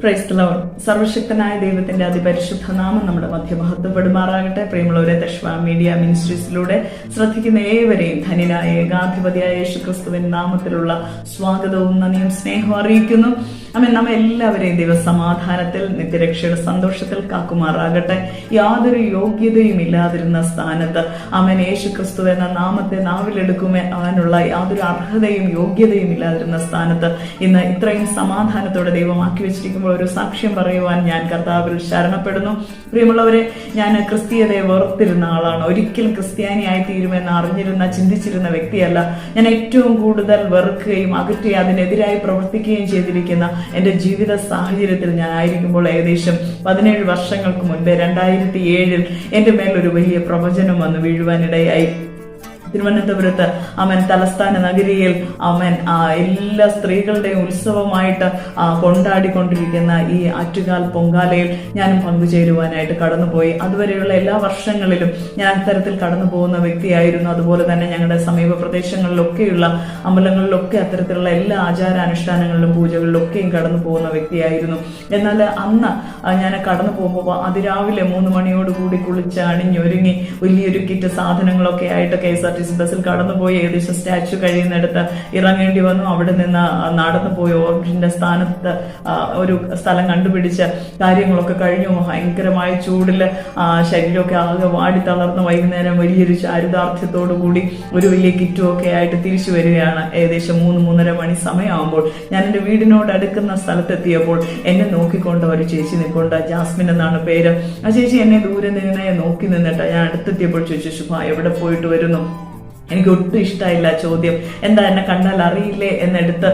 ക്രൈസ്തലവർ സർവശക്തനായ ദൈവത്തിന്റെ അതിപരിശുദ്ധ നാമം നമ്മുടെ മധ്യ മഹത്വപ്പെടുമാറാകട്ടെ പ്രിയമുള്ളവരെ ദശ്വ മീഡിയ മിനിസ്ട്രീസിലൂടെ ശ്രദ്ധിക്കുന്ന ഏവരെയും ധനിനായ ഏകാധിപതിയായ യേശുക്രിസ്തുവിൻ നാമത്തിലുള്ള സ്വാഗതവും നന്ദിയും സ്നേഹവും അറിയിക്കുന്നു. അമ്മ നമ്മ എല്ലാവരെയും ദൈവസമാധാനത്തിൽ നിത്യരക്ഷയുടെ സന്തോഷത്തിൽ കാക്കുമാറാകട്ടെ. യാതൊരു യോഗ്യതയും ഇല്ലാതിരുന്ന സ്ഥാനത്ത് അവൻ യേശു ക്രിസ്തു എന്ന നാമത്തെ നാവിലെടുക്കുമേ അവനുള്ള യാതൊരു അർഹതയും യോഗ്യതയും ഇല്ലാതിരുന്ന സ്ഥാനത്ത് ഇന്ന് ഇത്രയും സമാധാനത്തോടെ ദൈവമാക്കി വെച്ചിരിക്കുമ്പോൾ ഒരു സാക്ഷ്യം പറയുവാൻ ഞാൻ കർത്താവിൽ ശരണപ്പെടുന്നു. പ്രിയമുള്ളവരെ ഞാൻ ക്രിസ്തീയതയെ വെറുത്തിരുന്ന ആളാണ്. ഒരിക്കലും ക്രിസ്ത്യാനിയായി തീരുമെന്ന് അറിഞ്ഞിരുന്ന ചിന്തിച്ചിരുന്ന വ്യക്തിയല്ല. ഞാൻ ഏറ്റവും കൂടുതൽ വെറുക്കുകയും അകറ്റി അതിനെതിരായി പ്രവർത്തിക്കുകയും ചെയ്തിരിക്കുന്ന എന്റെ ജീവിത സാഹചര്യത്തിൽ ഞാൻ ആയിരിക്കുമ്പോൾ ഏകദേശം പതിനേഴ് വർഷങ്ങൾക്ക് മുൻപേ രണ്ടായിരത്തി ഏഴിൽ എന്റെ മേലൊരു വലിയ പ്രവചനം വന്ന് വീഴുവാനിടയായി. തിരുവനന്തപുരത്ത് അവൻ തലസ്ഥാന നഗരിയിൽ അവൻ ആ എല്ലാ സ്ത്രീകളുടെയും ഉത്സവമായിട്ട് കൊണ്ടാടിക്കൊണ്ടിരിക്കുന്ന ഈ ആറ്റുകാൽ പൊങ്കാലയിൽ ഞാനും പങ്കുചേരുവാനായിട്ട് കടന്നുപോയി. അതുവരെയുള്ള എല്ലാ വർഷങ്ങളിലും ഞാൻ അത്തരത്തിൽ കടന്നു പോകുന്ന വ്യക്തിയായിരുന്നു. അതുപോലെ തന്നെ ഞങ്ങളുടെ സമീപ പ്രദേശങ്ങളിലൊക്കെയുള്ള അമ്പലങ്ങളിലൊക്കെ അത്തരത്തിലുള്ള എല്ലാ ആചാരാനുഷ്ഠാനങ്ങളിലും പൂജകളിലൊക്കെയും കടന്നു പോകുന്ന വ്യക്തിയായിരുന്നു. എന്നാൽ അന്ന് ഞാൻ കടന്നു പോകുമ്പോൾ അതിരാവിലെ മൂന്ന് മണിയോടുകൂടി കുളിച്ച് അണിഞ്ഞൊരുങ്ങി വലിയൊരു കിറ്റ് സാധനങ്ങളൊക്കെ ആയിട്ട് K S R T C ബസ്സിൽ കടന്നുപോയി ഏകദേശം സ്റ്റാച്ചു കഴിയുന്നിടത്ത് ഇറങ്ങേണ്ടി വന്നു. അവിടെ നിന്ന് നടന്നു പോയി. ഓർബിറ്റിന്റെ സ്ഥാനത്ത് ഒരു സ്ഥലം കണ്ടുപിടിച്ച് കാര്യങ്ങളൊക്കെ കഴിഞ്ഞു. ഭയങ്കരമായ ചൂടിൽ ശരീരമൊക്കെ ആകെ വാടി തളർന്ന് വൈകുന്നേരം വലിയൊരു ചാരിതാർത്ഥ്യത്തോടു കൂടി ഒരു വലിയ കിറ്റും ഒക്കെ ആയിട്ട് തിരിച്ചു വരികയാണ്. ഏകദേശം മൂന്ന് മൂന്നര മണി സമയമാകുമ്പോൾ ഞാൻ എന്റെ വീടിനോട് അടുക്കുന്ന സ്ഥലത്തെത്തിയപ്പോൾ എന്നെ നോക്കിക്കൊണ്ട് ഒരു ചേച്ചി നിൽക്കൊണ്ട് ജാസ്മിൻ എന്നാണ് പേര്. ആ ചേച്ചി എന്നെ ദൂരെ നിന്നെ നോക്കി നിന്നിട്ട് ഞാൻ അടുത്തെത്തിയപ്പോൾ ചോദിച്ചു ശുഭ എവിടെ പോയിട്ട് വരുന്നു? എനിക്ക് ഒട്ടും ഇഷ്ടമായില്ല ചോദ്യം. എന്താ എന്നെ കണ്ടാൽ അറിയില്ലേ എന്നെടുത്ത്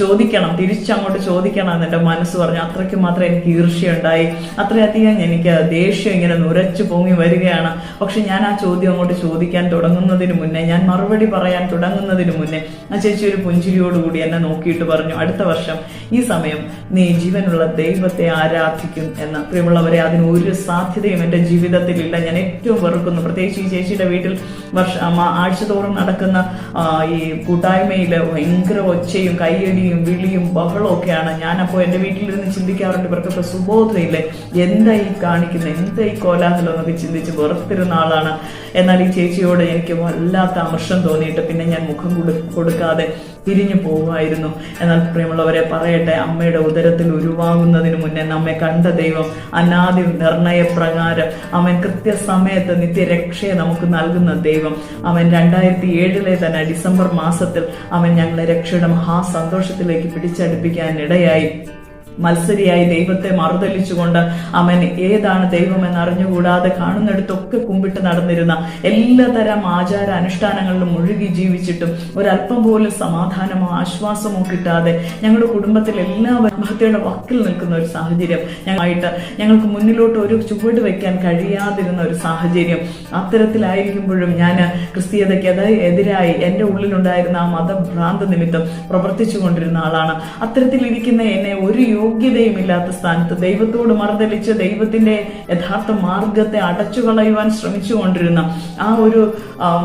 ചോദിക്കണം തിരിച്ചങ്ങോട്ട് ചോദിക്കണം എന്നെ മനസ്സ് പറഞ്ഞു അത്രയ്ക്ക് മാത്രം എനിക്ക് ഈർഷ്യുണ്ടായി അത്രയധികം എനിക്ക് ദേഷ്യം ഇങ്ങനെ നുരച്ചു പൊങ്ങി വരികയാണ്. പക്ഷെ ഞാൻ ആ ചോദ്യം അങ്ങോട്ട് ചോദിക്കാൻ തുടങ്ങുന്നതിന് മുന്നേ ഞാൻ മറുപടി പറയാൻ തുടങ്ങുന്നതിന് മുന്നേ ആ ചേച്ചി ഒരു പുഞ്ചിരിയോടുകൂടി എന്നെ നോക്കിയിട്ട് പറഞ്ഞു അടുത്ത വർഷം ഈ സമയം നീ ജീവനുള്ള ദൈവത്തെ ആരാധിക്കും എന്ന്. പ്രിയമുള്ളവരെ അതിന് ഒരു സാധ്യതയും എന്റെ ജീവിതത്തിലില്ല. ഞാൻ ഏറ്റവും വെറുക്കുന്നു. പ്രത്യേകിച്ച് ഈ ചേച്ചിയുടെ വീട്ടിൽ വർഷ ആഴ്ചതോറും നടക്കുന്ന ഈ കൂട്ടായ്മയിൽ ഭയങ്കര ഒച്ചയും കയ്യടിയും വിളിയും ബഹളവും ഒക്കെയാണ്. ഞാനപ്പോൾ എന്റെ വീട്ടിലിരുന്ന് ചിന്തിക്കാറുണ്ട് ഇവർക്കൊക്കെ സുബോധമില്ലേ? എന്താ ഈ കാണിക്കുന്നത് എന്താ ഈ കോലാഹലം എന്നൊക്കെ ചിന്തിച്ച് വെറുത്തിരുന്ന ആളാണ്. എന്നാൽ ഈ ചേച്ചിയോട് എനിക്ക് വല്ലാത്ത അമർഷം തോന്നിയിട്ട് പിന്നെ ഞാൻ മുഖം കൊടുക്കാതെ തിരിഞ്ഞു പോവുമായിരുന്നു. എന്നാൽ പ്രിയമുള്ളവരെ പറയട്ടെ അമ്മയുടെ ഉദരത്തിൽ ഉരുവാകുന്നതിന് മുന്നേ നമ്മെ കണ്ട ദൈവം അനാദി നിർണയപ്രകാരം അവൻ കൃത്യസമയത്ത് നിത്യരക്ഷയെ നമുക്ക് നൽകുന്ന ദൈവം. അവൻ രണ്ടായിരത്തി ഏഴിലെ തന്നെ ഡിസംബർ മാസത്തിൽ അവൻ ഞങ്ങളെ രക്ഷയുടെ മഹാസന്തോഷത്തിലേക്ക് പിടിച്ചടുപ്പിക്കാൻ ഇടയായി. മത്സരിയായി ദൈവത്തെ മറുതലിച്ചുകൊണ്ട് അവൻ ഏതാണ് ദൈവമെന്ന് അറിഞ്ഞുകൂടാതെ കാണുന്നിടത്തൊക്കെ കുമ്പിട്ട് നടന്നിരുന്ന എല്ലാതരം ആചാര അനുഷ്ഠാനങ്ങളിലും മുഴുകി ജീവിച്ചിട്ടും ഒരല്പം പോലും സമാധാനമോ ആശ്വാസമോ കിട്ടാതെ ഞങ്ങളുടെ കുടുംബത്തിൽ എല്ലാ ഭക്തിയുടെ വക്കിൽ നിൽക്കുന്ന ഒരു സാഹചര്യം ഞങ്ങളായിട്ട് ഞങ്ങൾക്ക് മുന്നിലോട്ട് ഒരു ചുവട് വെക്കാൻ കഴിയാതിരുന്ന ഒരു സാഹചര്യം അത്തരത്തിലായിരിക്കുമ്പോഴും ഞാൻ ക്രിസ്തീയതയ്ക്ക് അത് എതിരായി എന്റെ ഉള്ളിലുണ്ടായിരുന്ന ആ മതഭ്രാന്ത നിമിത്തം പ്രവർത്തിച്ചു കൊണ്ടിരുന്ന ആളാണ്. അത്തരത്തിലിരിക്കുന്ന എന്നെ ഒരു യോഗ്യതയും ഇല്ലാത്ത സ്ഥാനത്ത് ദൈവത്തോട് മറുതലിച്ച് ദൈവത്തിന്റെ യഥാർത്ഥ മാർഗത്തെ അടച്ചു കളയുവാൻ ശ്രമിച്ചുകൊണ്ടിരുന്ന ആ ഒരു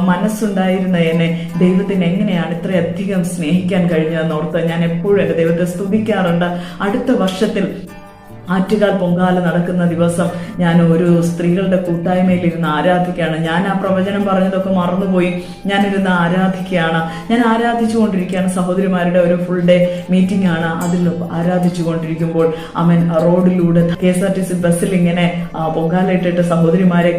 മനസ്സുണ്ടായിരുന്ന എന്നെ ദൈവത്തിന് എങ്ങനെയാണ് ഇത്രയധികം സ്നേഹിക്കാൻ കഴിഞ്ഞതെന്ന് ഓർത്ത് ഞാൻ എപ്പോഴും ദൈവത്തെ സ്തുതിക്കാറുണ്ട്. അടുത്ത വർഷത്തിൽ ആറ്റുകാൽ പൊങ്കാല നടക്കുന്ന ദിവസം ഞാൻ ഒരു സ്ത്രീകളുടെ കൂട്ടായ്മയിൽ ഇരുന്ന് ആരാധിക്കുകയാണ്. ഞാൻ ആ പ്രവചനം പറഞ്ഞതൊക്കെ മറന്നുപോയി. ഞാനിരുന്ന് ആരാധിക്കുകയാണ്. ഞാൻ ആരാധിച്ചുകൊണ്ടിരിക്കുകയാണ്. സഹോദരിമാരുടെ ഒരു ഫുൾ ഡേ മീറ്റിംഗ് ആണ്. അതിൽ ആരാധിച്ചുകൊണ്ടിരിക്കുമ്പോൾ അവൻ റോഡിലൂടെ K S R T C ബസ്സിൽ ഇങ്ങനെ ആ, പൊങ്കാല ഇട്ടിട്ട് സഹോദരിമാരെ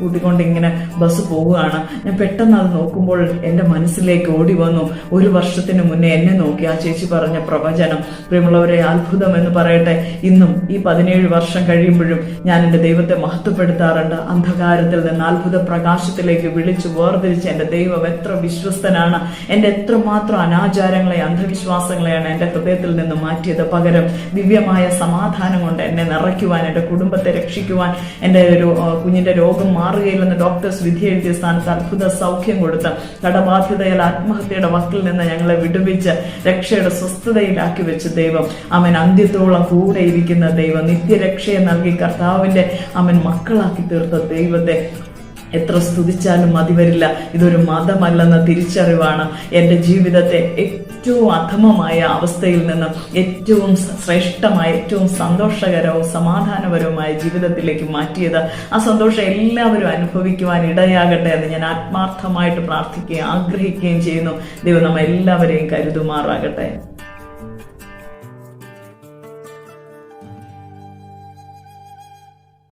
കൂട്ടിക്കൊണ്ട് ഇങ്ങനെ ബസ് പോവുകയാണ്. ഞാൻ പെട്ടെന്ന് അത് നോക്കുമ്പോൾ എന്റെ മനസ്സിലേക്ക് ഓടി വന്നു. ഒരു വർഷത്തിന് മുന്നേ എന്നെ നോക്കി ആ ചേച്ചി പറഞ്ഞ പ്രവചനം. പ്രിയമുള്ളവരെ അത്ഭുതം എന്ന് പറയട്ടെ. ഇന്നും ഈ പതിനേഴ് വർഷം കഴിയുമ്പോഴും ഞാൻ എന്റെ ദൈവത്തെ മഹത്വപ്പെടുത്താറുണ്ട്. അന്ധകാരത്തിൽ നിന്ന് അത്ഭുത പ്രകാശത്തിലേക്ക് വിളിച്ചു വേർതിരിച്ച് എന്റെ ദൈവം എത്ര വിശ്വസ്തനാണ്. എന്റെ എത്രമാത്രം അനാചാരങ്ങളെ അന്ധവിശ്വാസങ്ങളെയാണ് എന്റെ ഹൃദയത്തിൽ നിന്ന് മാറ്റിയത് പകരം ദിവ്യമായ സമാധാനം കൊണ്ട് എന്നെ നിറയ്ക്കുവാൻ എന്റെ കുടുംബത്തെ രക്ഷിക്കുവാൻ എന്റെ ഒരു കുഞ്ഞിന്റെ രോഗം മാറുകയില്ലെന്ന് ഡോക്ടേഴ്സ് വിധി എഴുതിയ സ്ഥാനത്ത് അത്ഭുത സൗഖ്യം കൊടുത്ത് കടബാധ്യതയാൽ ആത്മഹത്യയുടെ വക്കിൽ നിന്ന് ഞങ്ങളെ വിടുവിച്ച് രക്ഷയുടെ സ്വസ്ഥതയിലാക്കി വെച്ച ദൈവം. അവൻ അന്ത്യത്തോളം കൂടെ ഇരിക്കുന്ന ദൈവം. നിത്യരക്ഷയെ നൽകി കർത്താവിന്റെ അവൻ മക്കളാക്കി തീർത്ത ദൈവത്തെ എത്ര സ്തുതിച്ചാലും മതി വരില്ല ഇതൊരു മതമല്ലെന്ന തിരിച്ചറിവാണ് എന്റെ ജീവിതത്തെ ഏറ്റവും അധമമായ അവസ്ഥയിൽ നിന്ന് ഏറ്റവും ശ്രേഷ്ഠമായ ഏറ്റവും സന്തോഷകരവും സമാധാനപരവുമായ ജീവിതത്തിലേക്ക് മാറ്റിയത് ആ സന്തോഷം എല്ലാവരും അനുഭവിക്കുവാൻ ഇടയാകട്ടെ എന്ന് ഞാൻ ആത്മാർത്ഥമായിട്ട് പ്രാർത്ഥിക്കുകയും ആഗ്രഹിക്കുകയും ചെയ്യുന്നു. ദൈവം നമ്മ എല്ലാവരെയും കരുതുമാറാകട്ടെ.